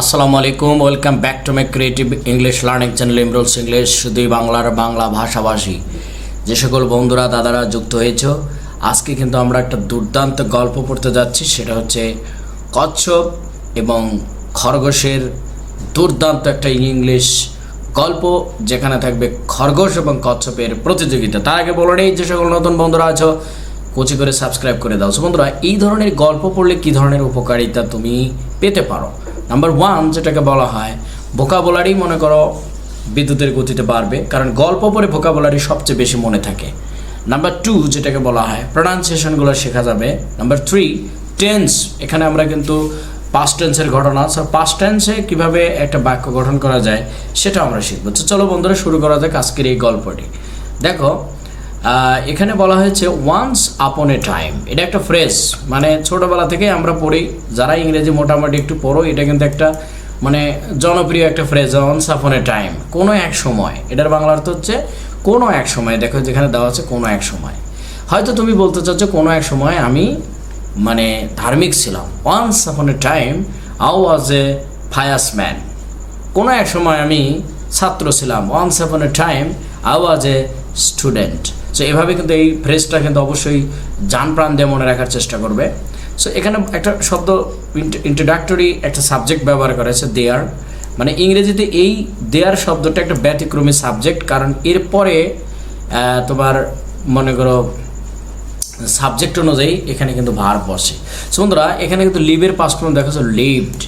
আসসালামু আলাইকুম, welcome back to my creative English learning channel Imrul's English, শুধুই বাংলার বাংলা ভাষাভাষী। যে সকল বন্ধুরা, দাদারা যুক্ত হয়েছ, আজকে কিন্তু আমরা একটা দুর্দান্ত গল্প পড়তে যাচ্ছি, সেটা হচ্ছে কচ্ছপ এবং খরগোশের দুর্দান্ত একটা ইংলিশ গল্প, যেখানে থাকবে খরগোশ এবং কচ্ছপের প্রতিযোগিতা। তার আগে বলে নেই, যে সকল নতুন বন্ধুরা আছো, কোচি করে সাবস্ক্রাইব করে দাও। বন্ধুরা, এই ধরনের গল্প পড়লে কী ধরনের উপকারিতা তুমি পেতে পারো? নাম্বার ওয়ান যেটাকে বলা হয় ভোকাবুলারি মনে করো বিদ্যুতের গতিতে বাড়বে, কারণ গল্প পড়ে ভোকাবুলারি সবচেয়ে বেশি মনে থাকে। নাম্বার টু যেটাকে বলা হয় প্রোনাউন্সিয়েশনগুলো শেখা যাবে। নাম্বার থ্রি টেন্স এখানে আমরা কিন্তু পাস্ট টেন্সের ঘটনা স্যার পাস্ট টেন্সে কীভাবে একটা বাক্য গঠন করা যায়, সেটা আমরা শিখব। চলো বন্ধুরা, শুরু করা যাক আজকের এই গল্পটি। দেখো এখানে বলা হয়েছে ওয়ান্স আপন এ টাইম এটা একটা ফ্রেজ মানে ছোটোবেলা থেকে আমরা পড়ি, যারা ইংরেজি মোটামুটি একটু পড়ো, এটা কিন্তু একটা মানে জনপ্রিয় একটা phrase once upon a time কোনো এক সময়, এটার বাংলা অর্থ হচ্ছে, কোনো এক সময়, দেখো যেখানে দেওয়া আছে, কোনো এক সময়। হয়তো তুমি বলতে চাচ্ছ, কোনো এক সময় আমি মানে ধার্মিক ছিলাম। Once upon a time I was a pious man কোনো এক সময় আমি ছাত্র ছিলাম। Once upon a time I was a student so এভাবে কিন্তু এই ফ্রেজটা কিন্তু অবশ্যই জান প্রাণ দিয়ে মনে রাখার চেষ্টা করবে। সো এখানে একটা শব্দ ইন্ট্রোডাক্টরি একটা সাবজেক্ট ব্যবহার করেছে দেয়ার মানে ইংরেজিতে এই দেয়ার শব্দটা একটা ব্যতিক্রমী সাবজেক্ট কারণ এরপরে তোমার মনে করো সাবজেক্ট অনুযায়ী এখানে কিন্তু ভার বসে। So, বন্ধুরা, এখানে কিন্তু লিভের পাস্ট দেখো লিভড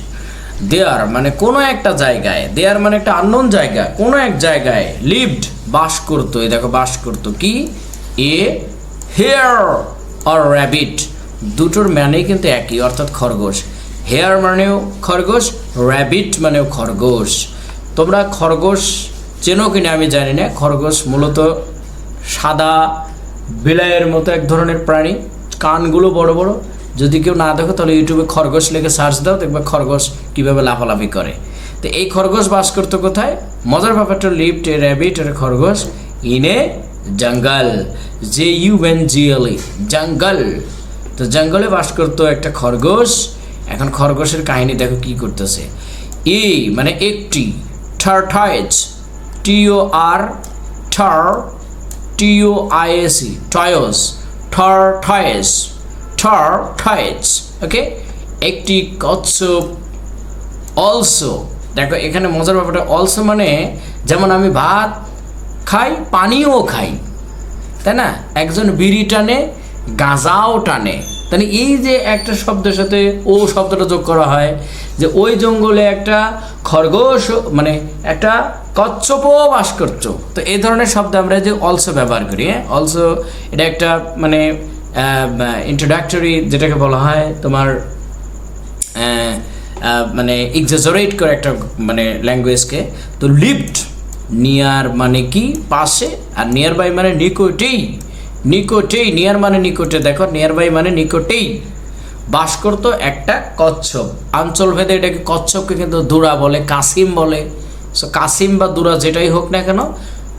দেয়ার মানে কোনো একটা জায়গায় দেয়ার মানে একটা আননোন জায়গা, কোনো এক জায়গায় লিভড বাস করতো। এই দেখো, বাস করতো কি? এ হেয়ার অর র্যাবিট দুটোর মানেই কিন্তু একই, অর্থাৎ খরগোশ। হেয়ার মানেও খরগোশ র্যাবিট মানেও খরগোশ। তোমরা খরগোশ চেনো কিনা আমি জানি না। খরগোশ মূলত সাদা বিলাইয়ের মতো এক ধরনের প্রাণী। কানগুলো বড় বড়। যদি কেউ না দেখো, তাহলে ইউটিউবে খরগোশ লিখে সার্চ দাও, দেখবে খরগোশ কীভাবে লাফালাফি করে? তো এই খরগোশ বাস করতো কোথায়? মজার ব্যাপারটা, লিফট এ র্যাবিট এর খরগোশ ইন এ জঙ্গল জে ইউ এন জিএলই জঙ্গল তো জঙ্গলে বাস করতো একটা খরগোশ। এখন খরগোশের কাহিনী দেখো কি করতেছে। ই মানে একটি থার্টাইজ টিও আর থার টিও আইএসি টয়স থর থয়েস থর থয়েস ওকে একটি কচ্ছপ অলসো দেখো, এখানে মজার ব্যাপারটা অলসো মানে যেমন আমি ভাত খাই, পানিও খাই, তাই না? একজন বিড়ি টানে, গাঁজাও টানে। তাহলে এই যে একটা শব্দের সাথে ও শব্দটা যোগ করা হয়, যে ওই জঙ্গলে একটা খরগোশ মানে একটা কচ্ছপও বাস করছ তো এই ধরনের শব্দ আমরা যে অলসো ব্যবহার করি হ্যাঁ? অলসো এটা একটা মানে ইন্ট্রোডাক্টরি যেটাকে বলা হয় তোমার মানে এক্সাজারেট করে একটা মানে ল্যাঙ্গুয়েজকে তো লিফট নিয়ার মানে কি? পাশে আর নিয়ার বাই মানে নিকটেই। নিকটেই নিয়ার মানে নিকটে, দেখো নিয়ার বাই মানে নিকটেই। বাস করতো একটা কচ্ছপ। অঞ্চল ভেদে এটাকে কচ্ছপকে কিন্তু দুরা বলে, কাসিম বলে। সো কাসিম বা দুরা যেটাই হোক না কেন,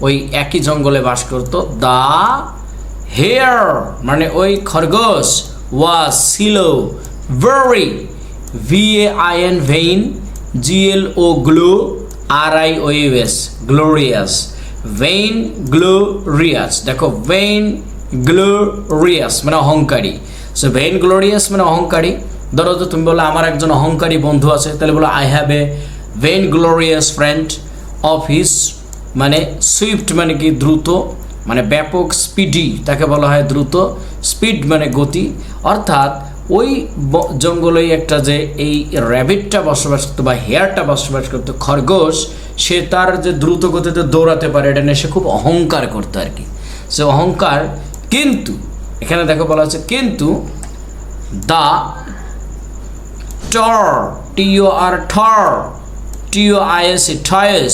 ওই একই জঙ্গলে বাস করতো দা হেয়ার মানে ওই খরগোশ ওয়াজ ছিল very V A I N vain G L O glo R I O S glorious vain glorious দেখো ভেইন গ্লোরিয়াস মানে অহংকারী। সো ভেইন গ্লোরিয়াস মানে অহংকারী। ধরো তো তুমি বলো, আমার একজন অহংকারী বন্ধু আছে, তাহলে বলো I have a vain glorious friend of his মানে সুইফট মানে কি, দ্রুত মানে ব্যাপক স্পিডি তাকে বলা হয় দ্রুত স্পিড মানে গতি। অর্থাৎ ওই জঙ্গলে একটা যে এই র্যাবিটটা বসবাস করতো বা হেয়ারটা বসবাস করতো, খরগোশ, সে তার যে দ্রুত গতিতে দৌড়াতে পারে, এটা নিয়ে সে খুব অহংকার করতো আর কি। সে অহংকার, কিন্তু, এখানে দেখো বলা হচ্ছে, কিন্তু, দা টর T O R tor T O I S tortoise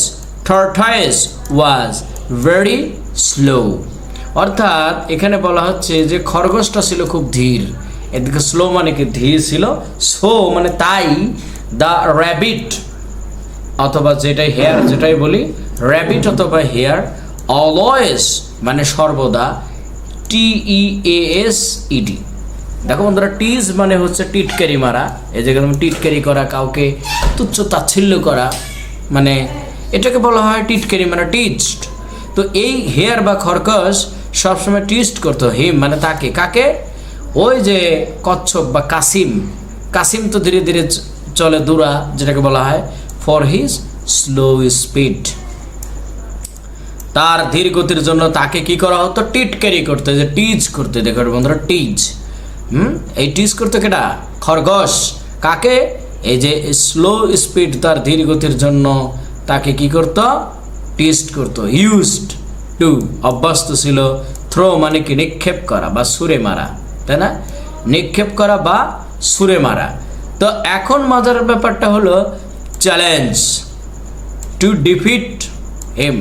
tortoise was very slow অর্থাৎ, এখানে বলা হচ্ছে যে খরগোশটা ছিল খুব ধীর। এদিকে স্লো মানে কি ধীর ছিল সো মানে তাই দ্য র্যাবিট অথবা যেটাই হেয়ার যেটাই বলি র্যাবিট অথবা হেয়ার অলওয়েজ মানে সর্বদা টি ই এস ইডি দেখো বন্ধুরা টিজ মানে হচ্ছে টিটকারি মারা, এই যে টিটকারি করা, কাউকে তুচ্ছ তাচ্ছিল্য করা মানে এটাকে বলা হয় টিটকারি মানে টিচড তো এই হেয়ার বা খরকস সবসময় টিস্ট করতো হিম মানে তাকে, কাকে? ওই যে কচ্ছপ বা কাসিম কাসিম তো ধীরে ধীরে চলে দূরা, যেটাকে বলা হয় ফর হিজ স্লো স্পিড তার ধীর গতির জন্য তাকে কি করা হতো? টিট ক্যারি করতে, যে টিজ করতে। দেখো বন্ধুরা টিজ হুম? এই টিজ করতে কেটা খরগোশ। কাকে? এই যে স্লো স্পিড তার ধীর গতির জন্য তাকে কি করত? টিস্ট করতো। ইউজড টু অভ্যস্ত ছিল। থ্রো মানে কি? নিক্ষেপ করা বা সুরে মারা। তাই না? নিক্ষেপ করা বা সুরে মারা। তো এখন মজার ব্যাপারটা হলো চ্যালেঞ্জ টু ডিফিট হিম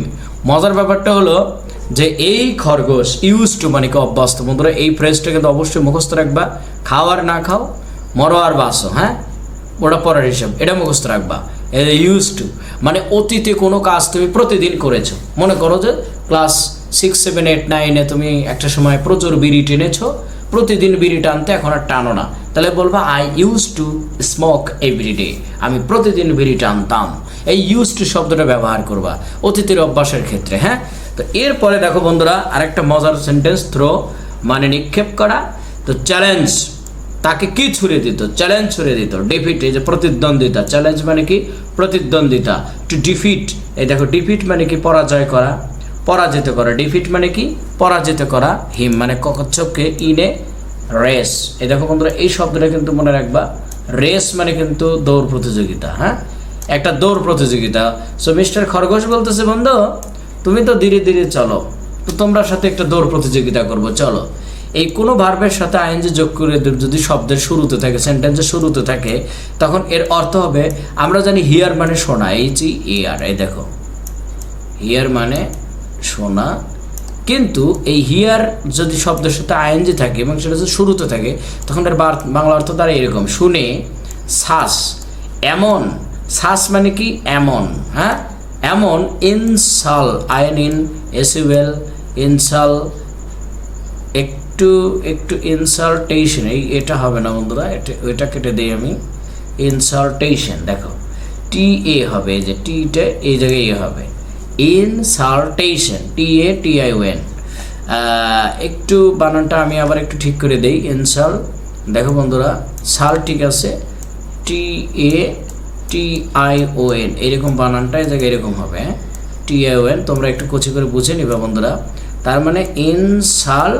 মজার ব্যাপারটা হলো যে এই খরগোশ ইউজ টু মানে কি অভ্যস্ত। বন্ধুরা, এই ফ্রেজটা কিন্তু অবশ্যই মুখস্থ রাখবা। খাও আর না খাও, মরো আর বাসো হ্যাঁ? ওটা পরের হিসাব। এটা মুখস্থ রাখবা। ইউজ টু মানে অতীতে কোনো কাজ তুমি প্রতিদিন করেছ। মনে করো যে ক্লাস সিক্স সেভেন এইট নাইনে তুমি একটা সময় প্রচুর বিড়ি টেনেছো। প্রতিদিন বিড়ি টানতে এখন আর টানো না। তাহলে বলবা I use to smoke everyday আমি প্রতিদিন বিড়ি টানতাম। এই ইউজ টু শব্দটা ব্যবহার করবা অতীতের অভ্যাসের ক্ষেত্রে হ্যাঁ? তো এরপরে দেখো বন্ধুরা, আরেকটা মজার সেন্টেন্স থ্রো মানে নিক্ষেপ করা। তো চ্যালেঞ্জ তাকে কি ছুড়ে দিত? চ্যালেঞ্জ ছুড়ে দিত। ডিফিট এই যে প্রতিদ্বন্দ্বিতা। চ্যালেঞ্জ মানে কি? প্রতিদ্বন্দ্বিতা। টু ডিফিট এই দেখো ডিফিট মানে কি? পরাজয় করা। পরাজিত করা। ডিফিট মানে কি? পরাজিত করা হিম মানে কচ্ছপকে ইনে রেস এই দেখো বন্ধুরা, এই শব্দটা কিন্তু মনে রাখবা। রেস মানে কিন্তু দৌড় প্রতিযোগিতা হ্যাঁ? একটা দৌড় প্রতিযোগিতা। সো মিস্টার খরগোশ বলতেছে, বন্ধু, তুমি তো ধীরে ধীরে চলো। তো তোমরা সাথে একটা দৌড় প্রতিযোগিতা করব, চলো। এই কোনো ভার্বের সাথে আইনজি যোগ করে যদি শব্দের শুরুতে থাকে সেন্টেন্সের শুরুতে থাকে, তখন এর অর্থ হবে, আমরা জানি হিয়ার মানে শোনা এইচ ই এয়ার এই দেখো হিয়ার মানে শোনা। কিন্তু এই হিয়ার যদি শব্দের সাথে আইএনজি থাকে এবং সেটা যদি শুরুতে থাকে, তখন বার- বাংলা অর্থ তারা এরকম। শুনে শ্বাস এমন। শ্বাস মানে কি? এমন। হ্যাঁ? এমন। ইনসাল। আয়ন ইন এসিওয়েল ইনসাল। একটু একটু ইনসাল্টেশন। এই এটা হবে না বন্ধুরা, এটা এটা কেটে দিই আমি। ইনসাল্টেশন। দেখো। টি এ হবে যে টিটা এই জায়গায় এ হবে। ইনসাল্টেশন টি এ টি আই ওয়েন একটু বানানটা আমি আবার একটু ঠিক করে দেই ইনসাল দেখো বন্ধুরা সাল ঠিক আছে টি A T I O N এরকম বানানটা এই জায়গায় এরকম হবে হ্যাঁ? টি আই ও এন তোমরা একটু কচি করে বুঝে নিবে বন্ধুরা। তার মানে ইনসাল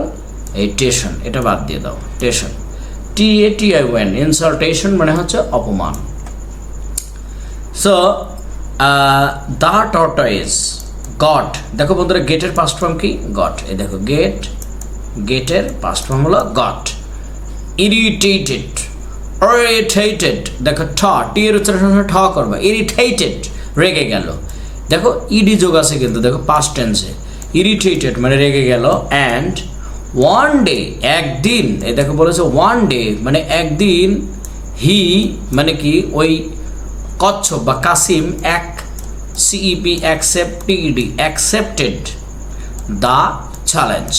এই টেশন এটা বাদ দিয়ে দাও tation T A T I O N insultation মানে হচ্ছে অপমান। সো দা টর্টয়েস গট দেখো বন্ধুরা গেটের পাস্ট ফর্ম কি? গট এই দেখো গেট গেটের পাস্ট ফর্ম হলো গট ইরিটেটেড ইরিটেটেড দেখো, ঠ, টি এর উচ্চারণ ঠ করবে। ইরিটেটেড রেগে গেল। দেখো ইডি যোগ আছে কিন্তু, দেখো পাস্ট টেন্সে ইরিটেটেড মানে রেগে গেল। অ্যান্ড ওয়ান ডে একদিন, এই দেখো বলেছে ওয়ান ডে মানে একদিন হি মানে কি? ওই কচ্ছপ বা কাসিম এক সিইপি অ্যাকসেপ্টিডি অ্যাকসেপ্টেড দ্য চ্যালেঞ্জ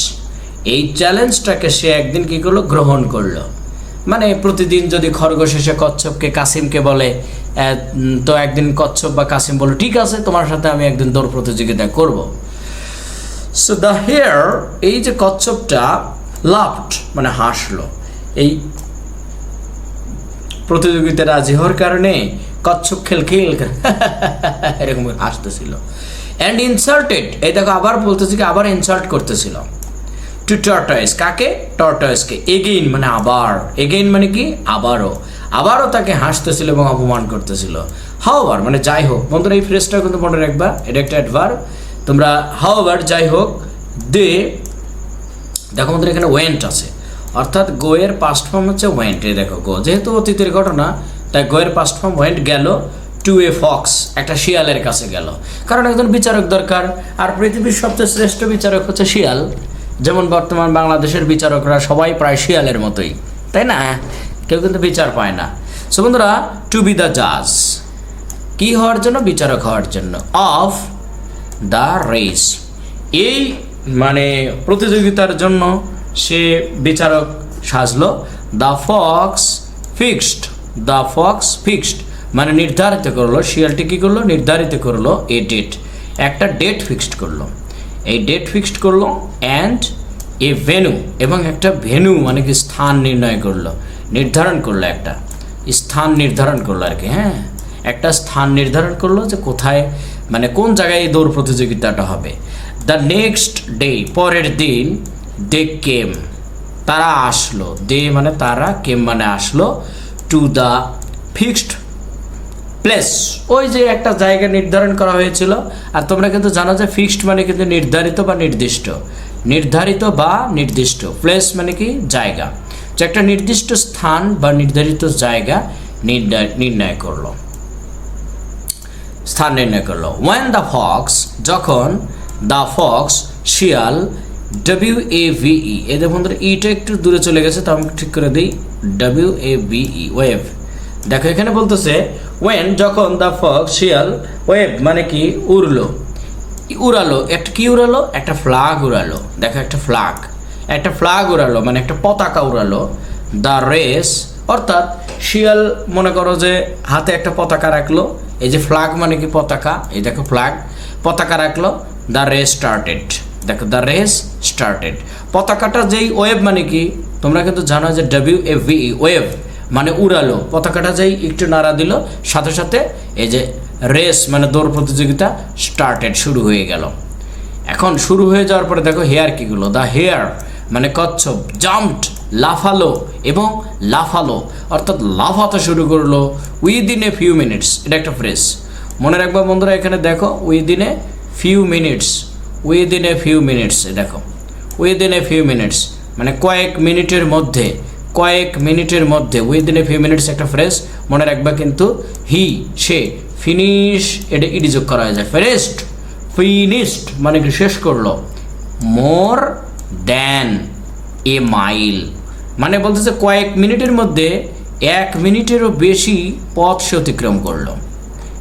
এই চ্যালেঞ্জটাকে সে একদিন কি করল? গ্রহণ করল। মানে প্রতিদিন যদি খরগোশ এসে কচ্ছপকে কাসিমকে বলে তো একদিন কচ্ছপ বা কাসিম বলো ঠিক আছে, তোমার সাথে আমি একদিন দৌড় প্রতিযোগিতা করব। সো দ্য হেয়ার এই যে কচ্ছপটা লাফট মানে হাসলো। এই প্রতিযোগিতায় রাজি হওয়ার কারণে কচ্ছপ খেল খেল এরকম হাসতেছিল। অ্যান্ড ইনসার্টেড এই দেখো আবার বলতেছি কি, আবার ইনসার্ট করতেছিল। টু টর্টয়েস কাকে? টর্টয়েসকে এগেইন মানে আবার। এগেইন মানে কি? আবারও। আবারও তাকে হাসতেছিল এবং অপমান করতেছিল। হাওয়ার মানে যাই হোক, বন্ধুরা, এই ফ্রেজটা কিন্তু মনে রাখবা, এটা একটা অ্যাডভার তোমরা হাওয়ার যাই হোক দে দেখো আমাদের এখানে ওয়েন্ট আছে। অর্থাৎ গোয়ের পাস্ট ফর্ম হচ্ছে ওয়েন্ট এই দেখো গো যেহেতু অতীতের ঘটনা তাই গোয়ের পাস্ট ফর্ম ওয়েন্ট গেল টু এ ফক্স একটা শিয়ালের কাছে গেল। কারণ একজন বিচারক দরকার, আর পৃথিবীর সবচেয়ে শ্রেষ্ঠ বিচারক হচ্ছে শিয়াল। যেমন বর্তমান বাংলাদেশের বিচারকরা সবাই প্রায় শিয়ালের মতোই, তাই না? কেউ কিন্তু বিচার পায় না। সো বন্ধুরা টু বি দ্য জাজ কি হওয়ার জন্য? বিচারক হওয়ার জন্য। অফ দ্য রেস এই মানে প্রতিযোগিতার জন্য সে বিচারক সাজলো। The fox fixed the fox fixed মানে নির্ধারিত করল শিয়ালটি কী করল? নির্ধারিত করল এ ডেট একটা ডেট ফিক্সড করল। এই ডেট ফিক্সড করল অ্যান্ড এ ভেনু এবং একটা ভেনু মানে কি স্থান নির্ণয় করল। নির্ধারণ করল একটা, স্থান নির্ধারণ করল আর কি হ্যাঁ? একটা স্থান নির্ধারণ করল যে কোথায় মানে কোন জায়গায় এই দৌড় প্রতিযোগিতাটা হবে। দ্য নেক্সট ডে পরের দিন দে কেম তারা আসলো। দে মানে তারা কেম মানে আসলো। টু দ্য ফিক্সড প্লেস ওই যে একটা জায়গা নির্ধারণ করা হয়েছিল। আর তোমরা কিন্তু জানো যে ফিক্সড মানে কিন্তু নির্ধারিত বা নির্দিষ্ট। নির্ধারিত বা নির্দিষ্ট। প্লেস মানে কি? জায়গা। যে একটা নির্দিষ্ট স্থান বা নির্ধারিত জায়গা নির্ণয় করল। স্থান নির্ণয় করল। ওয়েন দ্য ফক্স যখন দ্য ফক্স শিয়াল ডাব্লিউ এ ভিই এদের বন্ধুরা ইটা একটু দূরে চলে গেছে তো আমি ঠিক করে দিই। ডাব্লিউ এ ভিই ওয়েভ দেখো, এখানে বলতেছে ওয়েন যখন দ্য ফক্স শিয়াল ওয়েভ মানে কি? উড়লো। উড়ালো। একটা কি উড়ালো? একটা ফ্লাগ উড়ালো। দেখো, একটা ফ্লাগ একটা ফ্লাগ উড়ালো মানে একটা পতাকা উড়ালো। দ্য রেস অর্থাৎ শিয়াল মনে করো যে হাতে একটা পতাকা রাখল। এই যে ফ্লাগ মানে কি পতাকা? এই দেখো ফ্লাগ পতাকা রাখল। দ্য রেস স্টার্টেড দেখো দ্য রেস স্টার্টেড পতাকাটা যেই ওয়েভ মানে কি? তোমরা কিন্তু জানো যে ডাব্লিউ এফ ভি ওয়েভ মানে উড়ালো। পতাকাটা যেই একটু নাড়া দিল, সাথে সাথে এই যে রেস মানে দৌড় প্রতিযোগিতা স্টার্টেড শুরু হয়ে গেল। এখন শুরু হয়ে যাওয়ার পরে দেখো হেয়ার কীগুলো দ্য হেয়ার মানে কচ্ছপ জাম্পড লাফালো এবং লাফালো। অর্থাৎ লাফাতে শুরু করল উইদিন এ ফিউ মিনিটস এটা একটা ফ্রেস মনে রাখবা বন্ধুরা, এখানে দেখো within a few minutes within a few minutes দেখো উইদিন এ ফিউ মিনিটস মানে কয়েক মিনিটের মধ্যে, কয়েক মিনিটের মধ্যে উইদিন এ ফিউ মিনিটস একটা ফ্রেস মনে রাখবা কিন্তু হি সে ফিনিশ এটা ইডি যোগ করা যায় ফেরেস্ট ফিনিশড মানে কি শেষ করল মোর দ্যান এ মাইল মানে বলতেছে কয়েক মিনিটের মধ্যে এক মিনিটেরও বেশি পথ সে অতিক্রম করল,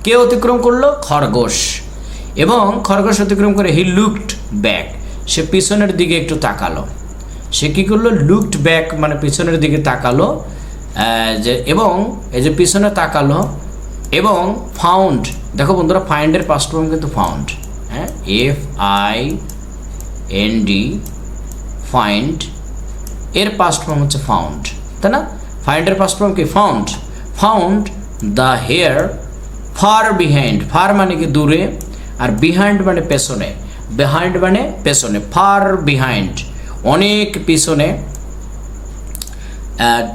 কে অতিক্রম করল? খরগোশ এবং খরগোশ অতিক্রম করে হি লুকড ব্যাক সে পিছনের দিকে একটু তাকালো। সে কী করল? লুকড ব্যাক মানে পিছনের দিকে তাকালো যে এবং এই যে পিছনে তাকালো এবং ফাউন্ড দেখো বন্ধুরা ফাইন্ডের পাস্ট ফর্ম কিন্তু ফাউন্ড হ্যাঁ? F I N D find এর পাস্ট ফর্ম হচ্ছে ফাউন্ড তাই না? ফাইন্ডের পাস্ট ফর্ম কি? Found found the hare far behind far মানে কি দূরে আর বিহাইন্ড মানে পেছনে বিহাইন্ড মানে পেছনে ফার বিহাইন্ড অনেক পিছনে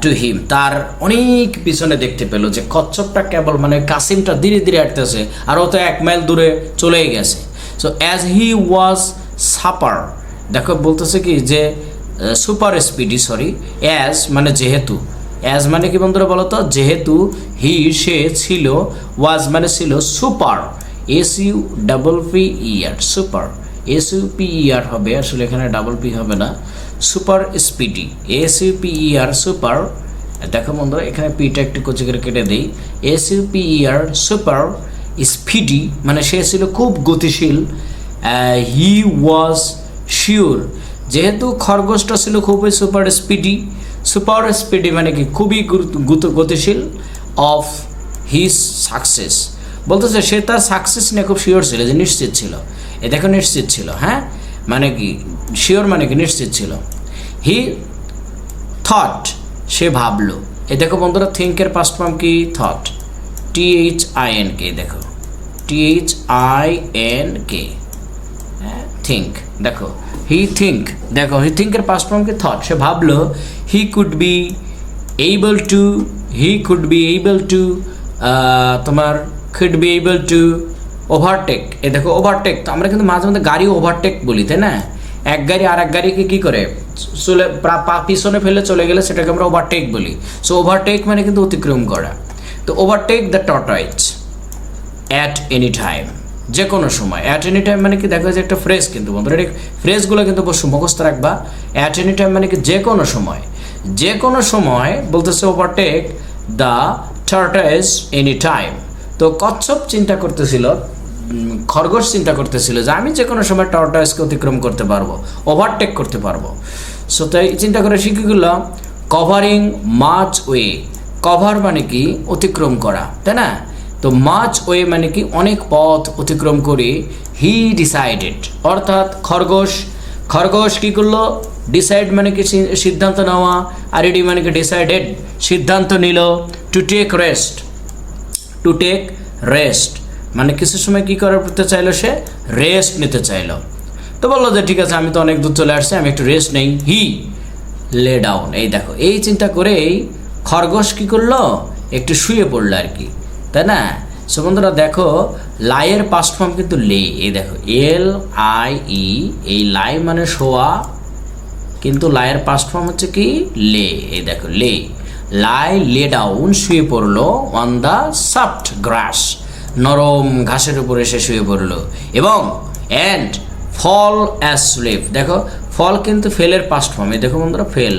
টু হিম তার অনেক পিছনে দেখতে পেল যে কচ্ছপটা কেবল মানে কাসিমটা ধীরে ধীরে হাঁটতেছে আর ও তো এক মাইল দূরে চলেই গেছে। So as he was supper দেখো বলতেছে কি যে সুপার স্পিডি সরি অ্যাজ মানে যেহেতু অ্যাজ মানে কি বন্ধুরা বলতো যেহেতু হি সে ছিল ওয়াজ মানে ছিল super S U double P E R super S U P E R হবে, আসলে এখানে ডাবল পি হবে না super speedy S U P E R super দেখো বন্ধুরা, এখানে পিটা একটু কচি করে কেটে দিই। S U P E R super speedy মানে সে ছিল খুব গতিশীল হি ওয়াজ শিওর যেহেতু খরগোশটা ছিল খুবই সুপার স্পিডি সুপার স্পিডি মানে কি? খুবই গতিশীল অফ হিজ সাকসেস বলতেছে, সে তার সাকসেস নিয়ে খুব শিওর ছিল, যে নিশ্চিত ছিল। এ দেখো, নিশ্চিত ছিল হ্যাঁ? মানে কি? শিওর মানে কি? নিশ্চিত ছিল। হি থট সে ভাবলো। এ দেখো বন্ধুরা থিঙ্কের পাস্ট ফর্ম কি? Thought T H I N K দেখো। T H I N K think দেখো। হি থিঙ্ক দেখো হি থিঙ্কের পাস্ট ফর্ম কি? থট সে ভাবলো he could be able to he could be able to তোমার could be able to overtake a দেখো overtake তো আমরা কিন্তু মাঝে মধ্যে গাড়ি ওভারটেক বলি, তাই না? এক গাড়ি আর এক গাড়িকে কী করে? চলে পা- পিছনে ফেলে চলে গেলে সেটাকে আমরা ওভারটেক বলি। সো ওভারটেক মানে কিন্তু অতিক্রম করা। তো overtake the tortoise at any time যে কোনো সময়। অ্যাট এনি টাইম মানে কি, দেখা যায় একটা ফ্রেজ কিন্তু, বন্ধুরা এই ফ্রেজগুলো কিন্তু অবশ্যই মুখস্থ রাখবা। অ্যাট এনি টাইম মানে কি যে কোনো সময়। যে কোনো সময় বলতেছে overtake the tortoise any time তো কচ্ছপ চিন্তা করতেছিল খরগোশ চিন্তা করতেছিল যে আমি যে কোনো সময় টর্টাইজকে অতিক্রম করতে পারব ওভারটেক করতে পারব। সো তাই চিন্তা করে শিখে গেলাম কভারিং মাচ ওয়ে কভার মানে কি? অতিক্রম করা, তাই না? তো মাচ ওয়ে মানে কি? অনেক পথ অতিক্রম করে হি ডিসাইডেড অর্থাৎ খরগোশ খরগোশ কি করল? ডিসাইড মানে কি সিদ্ধান্ত নেওয়া, আর এডি মানে কি? ডিসাইডেড সিদ্ধান্ত নিল to take rest to take rest মানে কিছু সময় কি করতে চাইলো সে? রেস্ট নিতে চাইলো। তো বলল যে, ঠিক আছে, আমি তো অনেক দূর চলে আসছি, আমি একটু রেস্ট নেই। হি লে ডাউন এই দেখো, এই চিন্তা করেই খরগোশ কি করল? একটু শুয়ে পড়ল আর কি। তাই না? সো বন্ধুরা, দেখো লাইয়ের পাস্ট ফর্ম কিন্তু লে এই দেখো এল আই ই এই লাই মানে শোয়া, কিন্তু লায়ের পাস্ট ফর্ম হচ্ছে কি? লে এই দেখো লে লাই লে ডাউন শুয়ে পড়ল অন দ্য সফট গ্রাস নরম ঘাসের উপরে সে শুয়ে পড়ল। এবং অ্যান্ড ফল অ্যাজ স্লিপ দেখো ফল কিন্তু ফেলের পাস্ট ফর্ম এই দেখো বন্ধুরা, fell.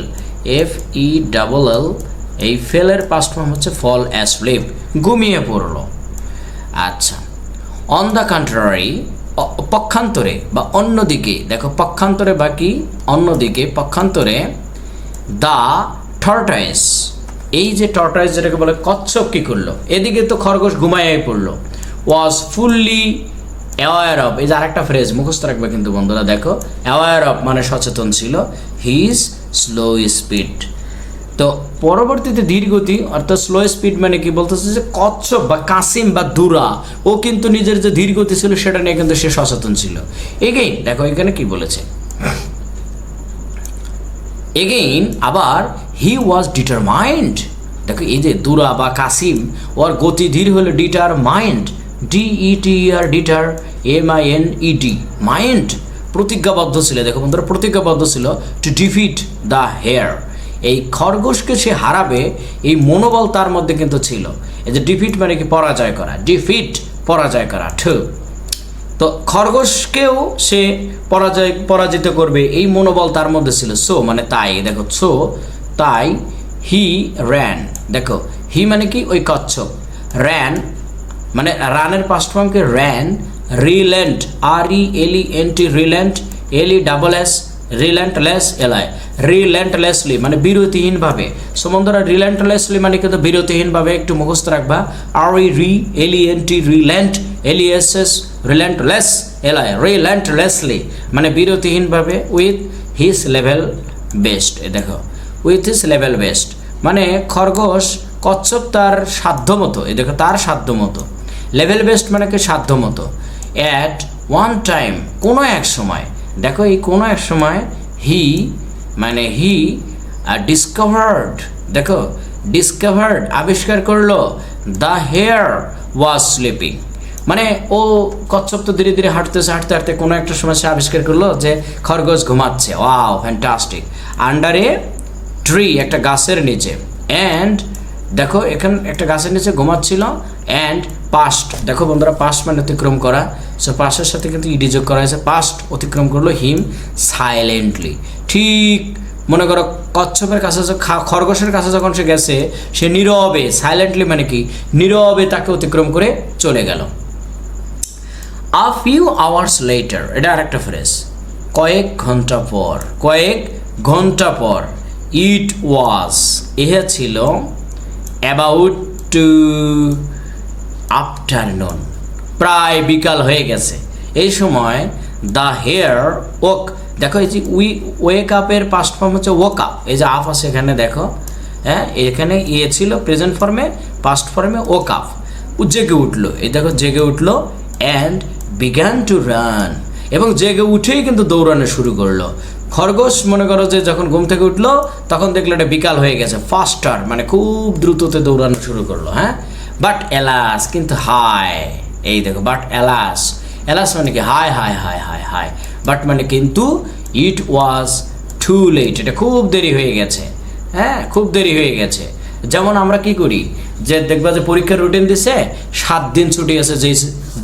F E double L এই ফেলের পাস্ট ফর্ম হচ্ছে ফল অ্যাজ স্লিপ ঘুমিয়ে পড়ল। আচ্ছা অন দ্য কন্ট্রারি পক্ষান্তরে বা অন্যদিকে দেখো, পক্ষান্তরে বা কি? অন্যদিকে পক্ষান্তরে দ্য টর্টাইস এই যে টর্টাইস যেটাকে বলে কচ্ছপ কি করল? এদিকে তো খরগোশ ঘুমাইয়াই পড়ল। ওয়াজ ফুললি অ্যাওয়ার অফ এই যে আরেকটা ফ্রেজ মুখস্থ রাখবে কিন্তু বন্ধুরা, দেখো অ্যাওয়ার অফ মানে সচেতন ছিল। হিজ স্লো স্পিড তো পরবর্তীতে ধীরগতি, অর্থাৎ স্লো স্পিড মানে কি বলতেছে যে কচ্ছপ বা কাসিম বা দুরা, ও কিন্তু নিজের যে ধীরগতি ছিল সেটা নিয়ে কিন্তু সে সচেতন ছিল। এগেইন দেখো এখানে কি বলেছে? এগেইন আবার হি ওয়াজ ডিটারমাইন্ড দেখো, এই যে দুরা বা কাসিম, ওর গতি ধীর হলো determined D E T R deter M I N E D mind প্রতিজ্ঞাবদ্ধ ছিল। দেখো বন্ধুরা, প্রতিজ্ঞাবদ্ধ ছিল টু ডিফিট দ্য হেয়ার এই খরগোশকে সে হারাবে, এই মনোবল তার মধ্যে কিন্তু ছিল। এই যে ডিফিট মানে কি? পরাজয় করা। ডিফিট পরাজয় করা। ঠু। তো খরগোশকেও সে পরাজয়, পরাজিত করবে। এই মনোবল তার মধ্যে ছিল। সো মানে তাই, দেখো। সো তাই হি র্যান দেখো হি মানে কি? ওই কচ্ছপ। র্যান মানে রানের past ফর্মকে ran relent R E L N T relent L double S relentless L I relentlessly মানে বিরতিহীনভাবে। সমন্দরা রিলেন্টলেসলি মানে কিন্তু বিরতিহীনভাবে একটু মুখস্থ রাখবা। R E re L E N T relent L relentless LI relentlessly মানে বিরতিহীনভাবে উইথ হিস লেভেল বেস্ট এ দেখো উইথ হিস লেভেল বেস্ট মানে খরগোশ কচ্ছপ তার সাধ্য মতো এই দেখো, তার সাধ্য মতো। লেভেল বেস্ট মানে কি? সাধ্য মতো। অ্যাট ওয়ান টাইম কোনো এক সময়, দেখো এই কোনো এক সময় হি মানে হি ডিসকভার্ড দেখো ডিসকভার্ড আবিষ্কার করল দ্য হেয়ার ওয়াজ স্লিপিং মানে ও কচ্ছপ তো ধীরে ধীরে হাঁটতেছে, হাঁটতে হাঁটতে কোনো একটা সময় সে আবিষ্কার করল যে খরগোশ ঘুমাচ্ছে। ওয়াও ফ্যান্টাস্টিক আন্ডারে ট্রি একটা গাছের নিচে। অ্যান্ড দেখো, এখানে একটা গাছের নিচে ঘুমাচ্ছিল। অ্যান্ড পাস্ট দেখো বন্ধুরা পাস্ট মানে অতিক্রম করা। সো পাস্টের সাথে কিন্তু ইডি যোগ করা হয়েছে। পাস্ট অতিক্রম করল হিম সাইলেন্টলি ঠিক, মনে করো, কচ্ছপের কাছে খরগোশের কাছে যখন সে গেছে, সে নীরবে সাইলেন্টলি মানে কি? নীরবে তাকে অতিক্রম করে চলে গেল। আ ফিউ আওয়ার্স লেটার এটা আরেকটা ফ্রেজ কয়েক ঘণ্টা পর, কয়েক ঘণ্টা পর ইট ওয়াজ ইহা ছিল অ্যাবাউট টু আফটারনুন প্রায় বিকাল হয়ে গেছে। এই সময় দ্য হেয়ার ওক দেখো এই যে উই ওয়েক আপের পাস্ট ফর্ম হচ্ছে ওক আপ এই যে আপ আছে এখানে দেখো হ্যাঁ এখানে ইয়ে ছিল প্রেজেন্ট ফর্মে পাস্ট ফর্মে ওক আপ জেগে উঠল, এই দেখো জেগে উঠল অ্যান্ড বিগ্যান টু রান এবং জেগে উঠেই কিন্তু দৌড়ানো শুরু করল। খরগোশ মনে করো যে যখন ঘুম থেকে উঠল, তখন দেখল এটা বিকাল হয়ে গেছে ফাস্টার মানে খুব দ্রুততে দৌড়ানো শুরু করল হ্যাঁ? বাট এলাস কিন্তু হাই এই দেখো বাট এলাস এলাস মানে কি হাই হাই হাই হাই হাই বাট মানে কিন্তু ইট ওয়াজ টু লেট এটা খুব দেরি হয়ে গেছে হ্যাঁ? খুব দেরি হয়ে গেছে। যেমন আমরা কি করি যে দেখবা যে পরীক্ষার রুটিন দিছে, সাত দিন ছুটি আছে যেই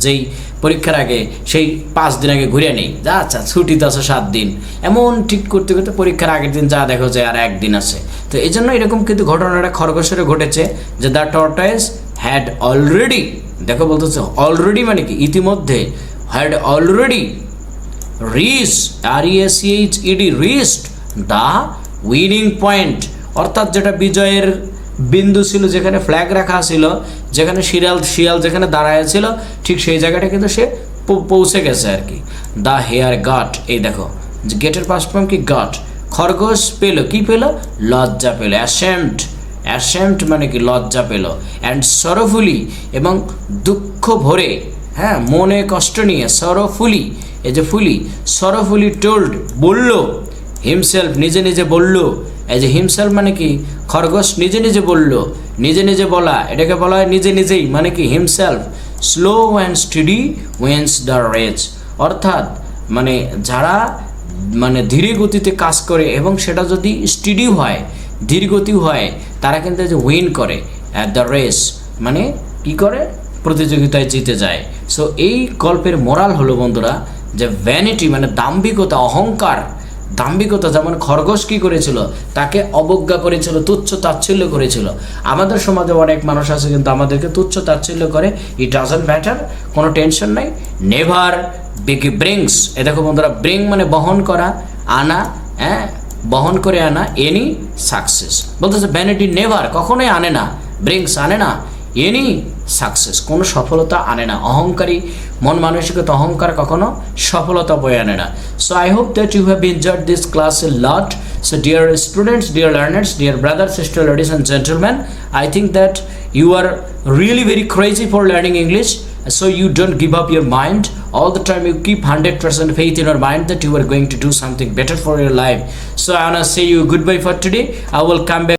যেই পরীক্ষার আগে, সেই পাঁচ দিন আগে ঘুরে নেই। যা আচ্ছা ছুটিতে আছে সাত দিন। এমন ঠিক করতে করতে পরীক্ষার আগের দিন যা দেখো যে আর একদিন আছে। তো এই জন্য এরকম কিন্তু ঘটনাটা খরগোশরে ঘটেছে যে দ্য টর্টাইস হ্যাড অলরেডি দেখো বলতেছে অলরেডি মানে কি? ইতিমধ্যে had already reach R E A C H E D reached the winning point অর্থাৎ যেটা বিজয়ের বিন্দু ছিল যেখানে ফ্ল্যাগ রাখা ছিল, যেখানে শিয়াল শিয়াল যেখানে দাঁড়ায় ছিল, ঠিক সেই জায়গাটা কিন্তু সে পৌঁছে গেছে আর কি। দ্য হেয়ার গট এই দেখো গেটের পাশ ফর্ম কি গট খরগোশ পেল, কি পেল? লজ্জা পেল অ্যাসেম্ট অ্যাসেম্ট মানে কি লজ্জা পেল। অ্যান্ড সরফুলি এবং দুঃখ ভরে হ্যাঁ মনে কষ্ট নিয়ে সরফুলি এই যে ফুলি সরফুলি টোল্ড বলল হিমসেলফ নিজে নিজে বলল এই যে হিমসেলফ মানে কি? খরগোশ নিজে নিজে বলল, নিজে নিজে বলা, এটাকে বলা হয় নিজে নিজেই মানে কি? Himself slow and steady wins the race অর্থাৎ মানে যারা মানে ধীরে গতিতে কাজ করে এবং সেটা যদি স্টিডি হয়, ধীর গতি হয়, তারা কিন্তু যে উইন করে অ্যাট দ্য রেস মানে কি করে? প্রতিযোগিতায় জিতে যায়। সো এই গল্পের মোরাল হলো বন্ধুরা, যে ভ্যানিটি মানে দাম্ভিকতা, অহংকার দাম্ভিকতা, যেমন খরগোশ কি করেছিল, তাকে অবজ্ঞা করেছিল, তুচ্ছ তাচ্ছিল্য করেছিল। আমাদের সমাজে অনেক মানুষ আছে কিন্তু আমাদেরকে তুচ্ছ তাচ্ছিল্য করে। ইট ডাজন্ট ম্যাটার কোনো টেনশন নাই। নেভার বিগ ব্রিংস এ দেখো বন্ধুরা ব্রিং মানে বহন করা, আনা হ্যাঁ? বহন করে আনা এনি সাকসেস বলতেছে ভ্যানিটি নেভার কখনোই আনে না। ব্রিংস আনে না। এনি সাকসেস কোনো সফলতা আনে না অহংকারী মন মানসিকতা অহংকার কখনো সফলতা বয়ে আনে না so I hope that you have enjoyed this class a lot so dear students dear learners dear brother sister ladies and gentleman I think that you are really very crazy for learning english so you don't give up your mind all the time you keep 100% faith in your mind that you are going to do something better for your life so i want to say you goodbye for today i will come back